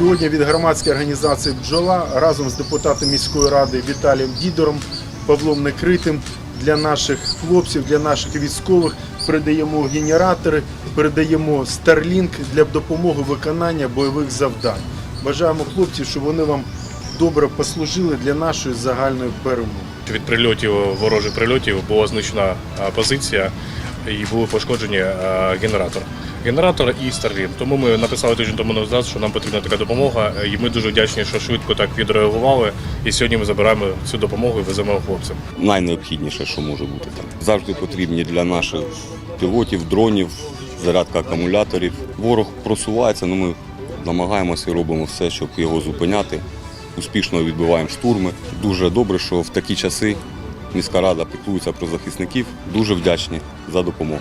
Сьогодні від громадської організації Бджола разом з депутатом міської ради Віталієм Дідором, Павлом Некритим для наших хлопців, для наших військових передаємо генератори, передаємо Starlink для допомоги виконання бойових завдань. Бажаємо хлопців, щоб вони вам добре послужили для нашої загальної перемоги. Від прильотів ворожих прильотів була знищена позиція і були пошкоджені генератор. Генератор і Starlink. Тому ми написали тиждень тому назад, що нам потрібна така допомога, і ми дуже вдячні, що швидко так відреагували. І сьогодні ми забираємо цю допомогу і веземо хлопцям. найнеобхідніше, що може бути там. Завжди потрібні для наших пілотів, дронів, зарядка акумуляторів. Ворог просувається, але ми намагаємося і робимо все, щоб його зупиняти. Успішно відбиваємо штурми. Дуже добре, що в такі часи міська рада піклується про захисників. Дуже вдячні за допомогу.